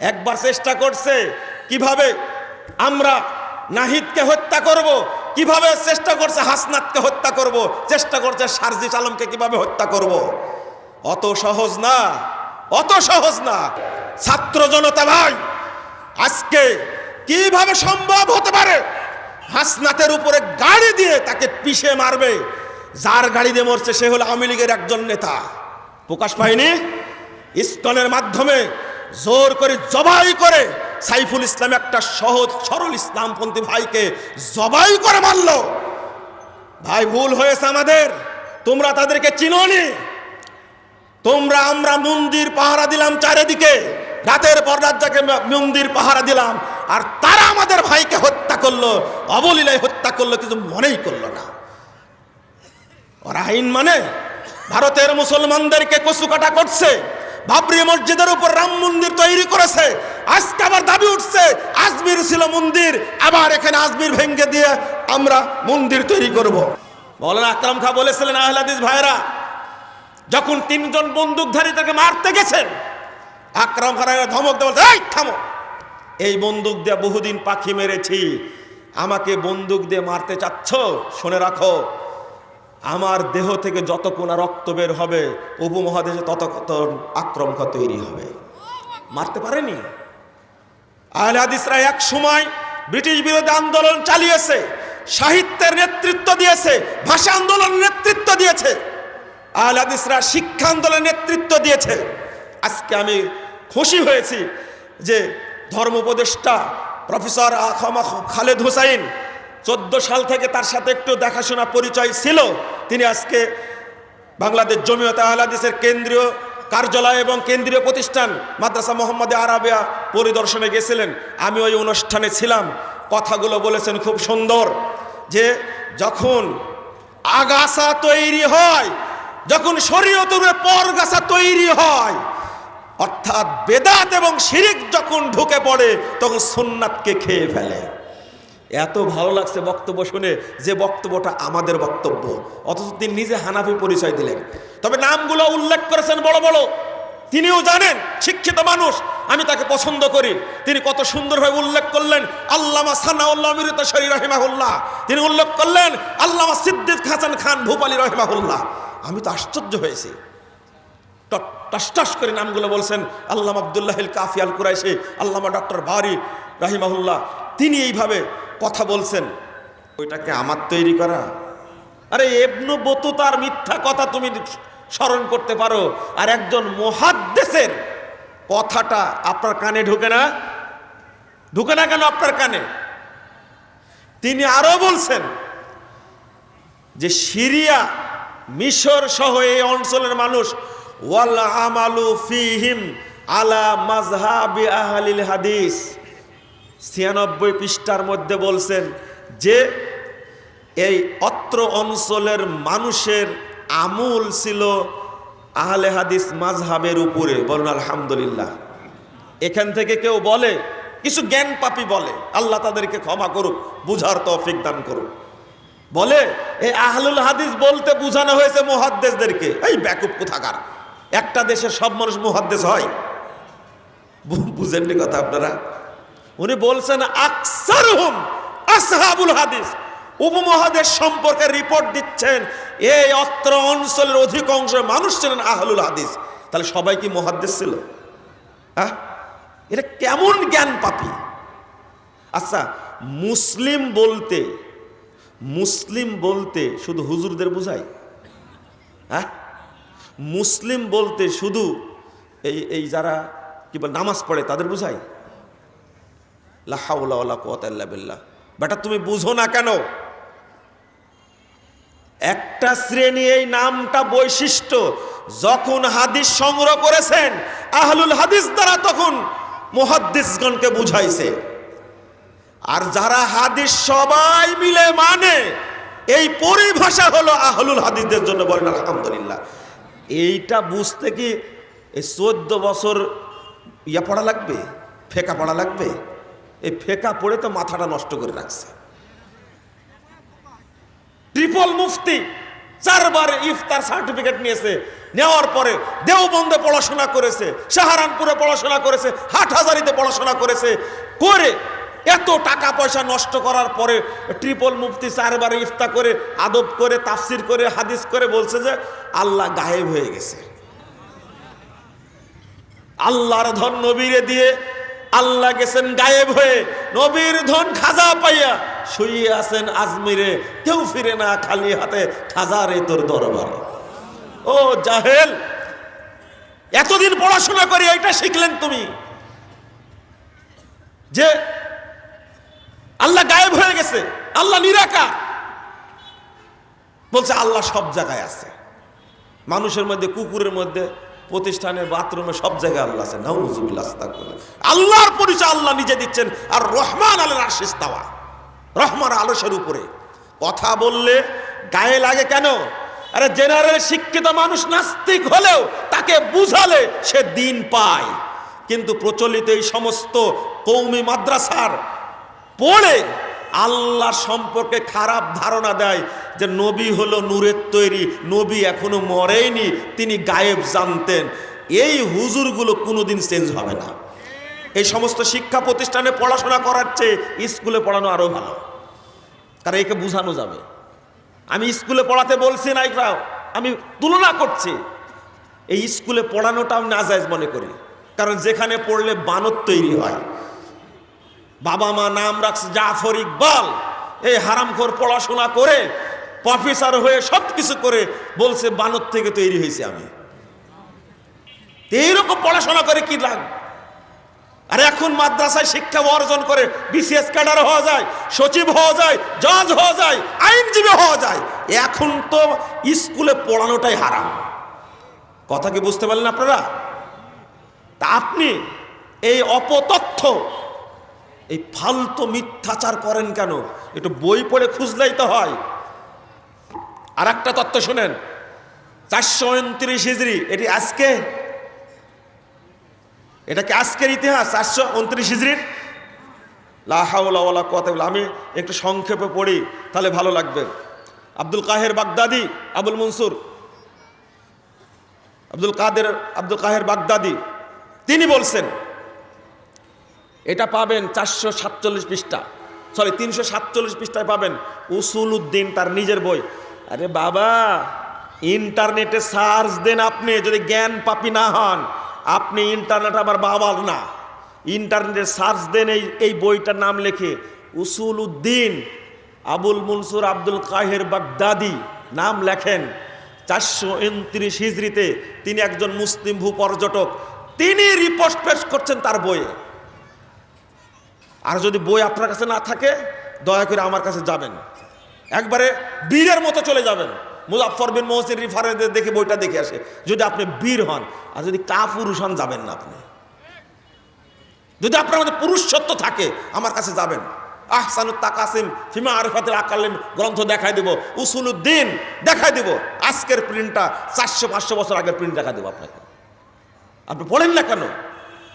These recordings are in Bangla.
একবার চেষ্টা করছে, কীভাবে আমরা নাহিদকে হত্যা করব, কীভাবে চেষ্টা করছে হাসনাতকে হত্যা করব, চেষ্টা করছে সারজিস আলমকে কীভাবে হত্যা করব? অত সহজ না, অত সহজ না। ছাত্র জনতা ভাই, আজকে কীভাবে সম্ভব হতে পারে? হাসনাতের উপরে গাড়ি দিয়ে তাকে পিষে মারবে, যার গাড়ি দিয়ে মরছে সে হলো আওয়ামী লীগের একজন নেতা। প্রকাশ পায়নি? ইস্কনের মাধ্যমে জোর করে জবাই করে সাইফুল ইসলাম একটা সহজ, সরল ইসলামপন্থী ভাইকে জবাই করে মারল। ভাই, ভুল হয়েছে আমাদের। তোমরা তাদেরকে চিনোনি। তোমরা আমরা মন্দির পাহারা দিলাম চারিদিকে। রাতের পর রাত যাকে মন্দির পাহারা দিলাম। আর তারা আমাদের ভাইকে হত্যা করল। অবলীলায় হত্যা করল কিন্তু মনেই করল না। ওরা আইন মানে ভারতের মুসলমানদেরকে কচুকাটা করছে। বাবরি মসজিদের উপর রাম মন্দির তৈরি করেছে। আজকে আবার দাবি উঠছে, আজমির ছিল মন্দির, আবার এখানে আজমির ভেঙ্গে দিয়ে আমরা মন্দির তৈরি করব। বলেন আকরাম খা বলেছিলেন আহলাদিস ভাইরা, যখন তিনজন বন্দুকধারী তাকে মারতে গেছেন, আকরাম খান ধমক দেওয়া এই, থামো। এই বন্দুক দিয়ে বহুদিন পাখি মেরেছি। আমাকে বন্দুক দিয়ে মারতে চাচ্ছ, শুনে রাখো। আমার দেহ থেকে যত কোনা রক্ত বের হবে উপমহাদেশে তত কত আক্রমণ তৈরি হবে। মারতে পারেনি? আহলে হাদিসরা এক সময় ব্রিটিশ বিরোধী আন্দোলন চালিয়েছে, সাহিত্যের নেতৃত্ব দিয়েছে, ভাষা আন্দোলনের নেতৃত্ব দিয়েছে। আহলে হাদিসরা শিক্ষা আন্দোলনের নেতৃত্ব দিয়েছে। আজকে আমি খুশি হয়েছি যে ধর্ম উপদেষ্টা প্রফেসর খালেদ হুসাইন চোদ্দ সাল থেকে তার সাথে একটু দেখাশোনা পরিচয় ছিল। তিনি আজকে বাংলাদেশ জমিয়ত আহলাদিসের কেন্দ্রীয় কার্যালয় এবং কেন্দ্রীয় প্রতিষ্ঠান মাদ্রাসা মোহাম্মদ আরাবিয়া পরিদর্শনে গেছিলেন। আমি ওই অনুষ্ঠানে ছিলাম। কথাগুলো বলেছেন খুব সুন্দর যে যখন আগাছা তৈরি হয়, যখন শরীয়তের পরগাছা তৈরি হয়, অর্থাৎ বেদাত এবং শিরিক যখন ঢুকে পড়ে, তখন সুন্নাতকে খেয়ে ফেলে। এত ভালো লাগছে বক্তব্য শুনে যে বক্তব্যটা আমাদের বক্তব্য। অথচ তিনি নিজে হানাফি পরিচয় দিলেন। তবে নামগুলো উল্লেখ করেছেন বড় বড়। তিনিও জানেন, শিক্ষিত মানুষ, আমি তাকে পছন্দ করি। তিনি কত সুন্দরভাবে উল্লেখ করলেন, আল্লামা সানাউল্লাহ মিরত শরী রহিমাহুল্লাহ। তিনি উল্লেখ করলেন, আল্লামা সিদ্দিক হাসান খান ভূপালী রহিমাহুল্লাহ। আমি তো আশ্চর্য হয়েছি। টস করে নামগুলো বলছেন, আল্লামা আবদুল্লাহ কাফি আল কুরাইশি আল্লামা ডক্টর বারি রাহিমাহুল্লাহ। তিনি এইভাবে কথা বলছেন। ওইটাকে আমার তৈরি করা। আরে এবনু বতুতার মিথ্যা কথা তুমি স্মরণ করতে পারো। আর একজন মহাদ্দেশের কথাটা আপনার কানে ঢুকে না? ঢুকে না কেন আপনার কানে? তিনি আরও বলছেন যে সিরিয়া, মিশর সহ এই অঞ্চলের মানুষ ওয়াল আমালু ফিহিম আলা মাজহাবি আহলিল হাদিস। ছিয়ানব্বই পৃষ্ঠার মধ্যে বলছেন যে এই অত্র অঞ্চলের মানুষের আমূল ছিল আহলে হাদিস মাজহাবের উপরে। বলুন, আলহামদুলিল্লাহ। এখান থেকে কেউ বলে, কিছু জ্ঞান পাপি বলে, আল্লাহ তাদেরকে ক্ষমা করুক, বুঝার তৌফিক দান করুক। বলে, এই আহলুল হাদিস বলতে বোঝানো হয়েছে মুহাদ্দেসদেরকে। এই ব্যাকুপ কোথাকার? একটা দেশের সব মানুষ মুহাদ্দেস হয়। বুঝেননি কথা আপনারা? উনি বলছেন আকসার হুম আসহাবুল হাদিস। উপমহাদেশ সম্পর্কে রিপোর্ট দিচ্ছেন, এই অত্র অঞ্চলের অধিকাংশ মানুষ ছিলেন আহলুল হাদিস। তাহলে সবাই কি মহাদ্দেশ ছিল? হ্যাঁ? এটা কেমন জ্ঞান পাপি? আচ্ছা মুসলিম বলতে মুসলিম বলতে শুধু হুজুরদের বোঝায় হ্যাঁ? মুসলিম বলতে শুধু এই এই যারা কি বল, নামাজ পড়ে তাদের বোঝায় লাহাউলা কোয়াতাল্লা বেটা, তুমি বুঝো না কেন? একটা শ্রেণি এই নামটা বৈশিষ্ট্য। যখন হাদিস সংগ্রহ করেছেন, আহলুল হাদিস দ্বারা তখন মুহাদ্দিসগণকে বুঝাইছে। আর যারা হাদিস সবাই মিলে মানে এই পরিভাষা হলো আহলুল হাদিসদের জন্য বলেন, আলহামদুলিল্লাহ। এইটা বুঝতে কি এই চোদ্দ বছর ইয়া পড়া লাগবে? ফেকা পড়া লাগবে? এই ফেকা পড়ে তো মাথাটা নষ্ট করে রাখছে। ট্রিপল মুফতি চারবার ইফতার সার্টিফিকেট নিয়েছে। নেওয়ার পরে দেওবন্দে পড়াশোনা করেছে, সাহারানপুরে পড়াশোনা করেছে, হাটহাজারিতে পড়াশোনা করেছে। করে এত টাকা পয়সা নষ্ট করার পরে ট্রিপল মুফতি চারবার ইফতা করে, আদব করে, তাফসির করে, হাদিস করে বলছে যে, আল্লাহ গায়েব হয়ে গেছে। আল্লাহর ধন নবীরে দিয়ে আল্লাহ গেছেন গায়েব হয়ে, নবীর ধন খাজা পাইয়া শুয়ে আছেন আজমিরে, কেউ ফিরে না খালি হাতে খাজা রে তোর দরবারে। ও জাহেল, এতদিন পড়াশোনা করে এটা শিখলেন তুমি যে আল্লাহ গায়েব হয়ে গেছে, আল্লাহ নিরাকার। বলছে আল্লাহ সব জায়গায় আছে। মানুষের মধ্যে, কুকুরের মধ্যে প্রতিষ্ঠানে বাথরুমে সব জায়গায় আল্লাহ আছে। নাউজুবিল্লাহ, আস্তাগফিরুল্লাহ। আল্লাহর পরিচয় আল্লাহ নিজে দিচ্ছেন, আর রহমান আলের আশিস তাওয়া রহমান আলসের উপরে। কথা বললে গায়ে লাগে কেন? আরে জেনারেল শিক্ষিত মানুষ নাস্তিক হলেও তাকে বুঝালে সে দিন পায়। কিন্তু প্রচলিত এই সমস্ত কৌমি মাদ্রাসার পড়ে আল্লাহ সম্পর্কে খারাপ ধারণা দেয় যে নবী হলো নূরের তৈরি, নবী এখনও মরেইনি, তিনি গায়েব জানতেন। এই হুজুরগুলো কোনোদিন চেঞ্জ হবে না। এই সমস্ত শিক্ষা প্রতিষ্ঠানে পড়াশোনা করার চেয়ে স্কুলে পড়ানো আরও ভালো। কারণ একে বোঝানো যাবে। আমি স্কুলে পড়াতে বলছি না এটা আমি তুলনা করছি। এই স্কুলে পড়ানোটাও নাজায়জ মনে করি। কারণ যেখানে পড়লে বানর তৈরি হয়। বাবা মা নাম রাখছে জাফর ইকবাল। এই হারামখোর পড়াশোনা করে প্রফেসর হয়ে সব কিছু করে বলছে, বানর থেকে তৈরি হয়েছে আমি। এইরকম পড়াশোনা করে কি লাগ আর এখন মাদ্রাসায় শিক্ষা অর্জন করে বিসিএস ক্যাডার হওয়া যায়, সচিব হওয়া যায়, জজ হওয়া যায়, আইনজীবী হওয়া যায়, এখন তো স্কুলে পড়ানোটাই হারাম। কথা কি বুঝতে পারলেন আপনারা? তা আপনি এই অপতথ্য এই ফালতু মিথ্যাচার করেন কেন? একটু বই পড়ে খুঁজলেই তো হয়। আর একটা তত্ত্ব শোনেন। চারশো উনত্রিশ হিজড়ি এটি আজকে? এটা কি আজকের ইতিহাস? চারশো উনত্রিশ হিজড়ির লাহাউলা কথা বলে আমি একটু সংক্ষেপে পড়ি, তাহলে ভালো লাগবে। আব্দুল কাহের বাগদাদি, আবুল মনসুর। আব্দুল কাদের, আব্দুল কাহের বাগদাদি, তিনি বলছেন এটা পাবেন চারশো সাতচল্লিশ পৃষ্ঠা। সরি তিনশো সাতচল্লিশ পৃষ্ঠায় পাবেন উসুল উদ্দিন তার নিজের বই। আরে বাবা, ইন্টারনেটে সার্চ দেন আপনি, যদি জ্ঞান পাপি না হন, আপনি ইন্টারনেট আবার বাবার না। ইন্টারনেটে সার্চ দেন এই এই বইটার নাম লেখে উসুল উদ্দিন আবুল মনসুর আব্দুল কাহের বাগদাদি, নাম লেখেন চারশো উনত্রিশ হিজড়িতে তিনি একজন মুসলিম ভূ পর্যটক তিনি রিপোর্ট পেশ করছেন তার বইয়ে। আর যদি বই আপনার কাছে না থাকে, দয়া করে আমার কাছে যাবেন। একবারে বীরের মতো চলে যাবেন। মুজাফর বিন মহসিন রিফারে দেখে বইটা দেখে আসে। যদি আপনি বীর হন, আর যদি কা পুরুষ হন, যাবেন না আপনি। যদি আপনার মধ্যে পুরুষ সত্য থাকে, আমার কাছে যাবেন। আহসানুত তাকাসিম ফিমা আরিফাতের আকালিম গ্রন্থ দেখাই দেব, উসুলুদ্দিন দেখাই দেব। আজকের প্রিন্টটা চারশো পাঁচশো বছর আগের প্রিন্ট দেখা দেবো আপনাকে। আপনি পড়েন না কেন?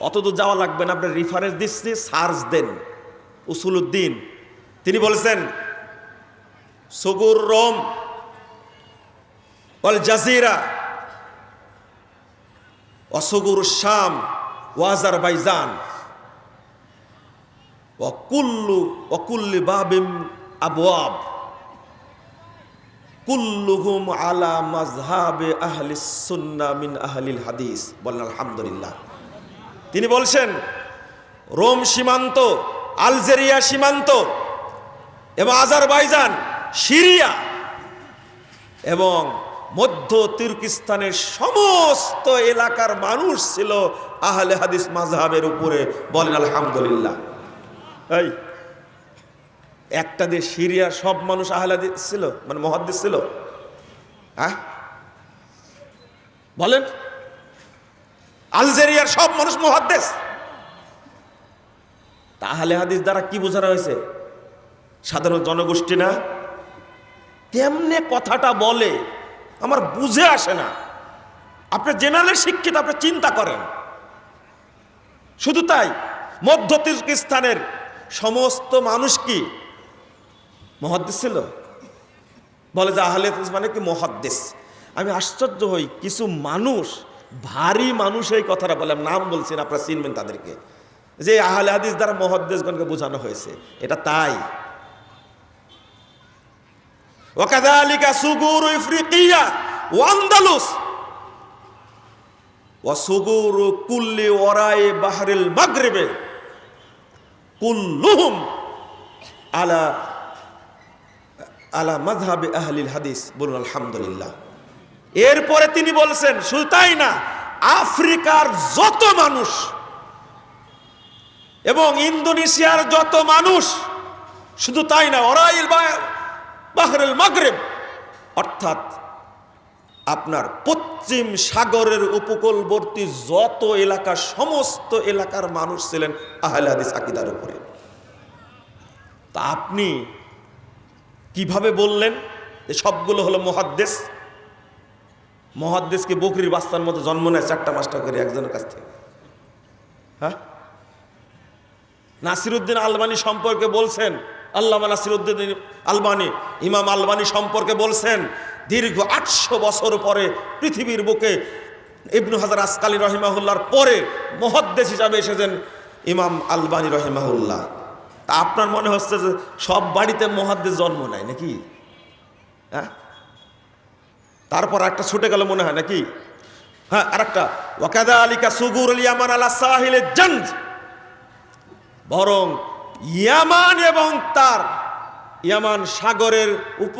অত দূর যাওয়া লাগবে না আপনি রেফারেন্স দিচ্ছি সার্চ দেন। উসুলুদ্দিন তিনি বলেছেন, সগুর রোম অল জাজিরা অসগুর শাম ওয়াজার বাইজান ওয়াকুল্লু ওয়াকুল্লি বাবিম আবওয়াব। কুল্লুহুম আলা মাজহাবে আহলিস সুন্নাহ মিন আহলিল হাদিস। বলেন, আলহামদুলিল্লাহ। তিনি বলছেন, রোম সীমান্ত, আলজেরিয়া সীমান্ত এবং আজারবাইজান, সিরিয়া এবং মধ্য তুর্কিস্তানের সমস্ত এলাকার মানুষ ছিল আহলে হাদিস মাজহাবের উপরে। বলেন, আলহামদুলিল্লাহ। এই, একটা দেশ সিরিয়ার সব মানুষ আহলে ছিল মানে মহাদ্দিস ছিল? হ্যাঁ? বলেন। আলজেরিয়ার সব মানুষ মহাদ্দেশ তাহলে হাদিস দ্বারা কি বোঝানো হয়েছে? সাধারণ জনগোষ্ঠী না? কেমনে কথাটা বলে আমার বুঝে আসে না। আপনি জেনারেল শিক্ষিত, আপনি চিন্তা করেন। শুধু তাই মধ্য তুর্কিস্তানের সমস্ত মানুষ কি মহাদ্দেশ ছিল? বলে যে আহলে মানে কি মহাদ্দেশ আমি আশ্চর্য হই, কিছু মানুষ ভারী মানুষ এই কথাটা বলে, আমি নাম বলছেন আপনারা চিনবেন তাদেরকে। যে আহলে হাদিস দ্বারা মহাদ্দেশগণকে বোঝানো হয়েছে, এটা তাই। ওকাদালিকা সুগুর ইফ্রিকিয়া ওয়ান্দালুস ওয়াসুগুর কুল্লি ওরাই বাহরিল মাগরিবে। কুল্লুহুম আলা আলা মাযহাবে আহলিল হাদিস। বলুন, আলহামদুলিল্লাহ। এরপরে তিনি বলছেন শুধু তাই না আফ্রিকার যত মানুষ এবং ইন্দোনেশিয়ার যত মানুষ, শুধু তাই না ওরাইল বাহরুল মাগরেব, অর্থাৎ আপনার পশ্চিম সাগরের উপকূলবর্তী যত এলাকা, সমস্ত এলাকার মানুষ ছিলেন আহলে হাদিস আকিদার উপরে। তা আপনি কীভাবে বললেন? যে সবগুলো হলো মহাদ্দেশ মহাদ্দেশকে বকরির বাস্তার মতো জন্ম নেয় চারটা পাঁচটা করে একজনের কাছ থেকে। হ্যাঁ? নাসিরুদ্দিন আলবানি সম্পর্কে বলছেন, আল্লামা নাসিরুদ্দিন আলবানি, ইমাম আলবানি সম্পর্কে বলছেন, দীর্ঘ আটশো বছর পরে পৃথিবীর বুকে ইবনু হাজার আসকালী রহিমাহুল্লার পরে মহদ্দেশ হিসাবে এসেছেন ইমাম আলবানি রহিমাহুল্লাহ। তা আপনার মনে হচ্ছে যে সব বাড়িতে মহাদ্দেশ জন্ম নেয় নাকি? হ্যাঁ? তারপর একটা ছুটে গেল মনে হয় নাকি? হ্যাঁ আর একটা ওয়াকাদা আলিকা সুগুর ইয়ামান আলা সাহিলে জঞ্জ বরং ইয়ামান এবং তার ইয়ামান সাগরের উপ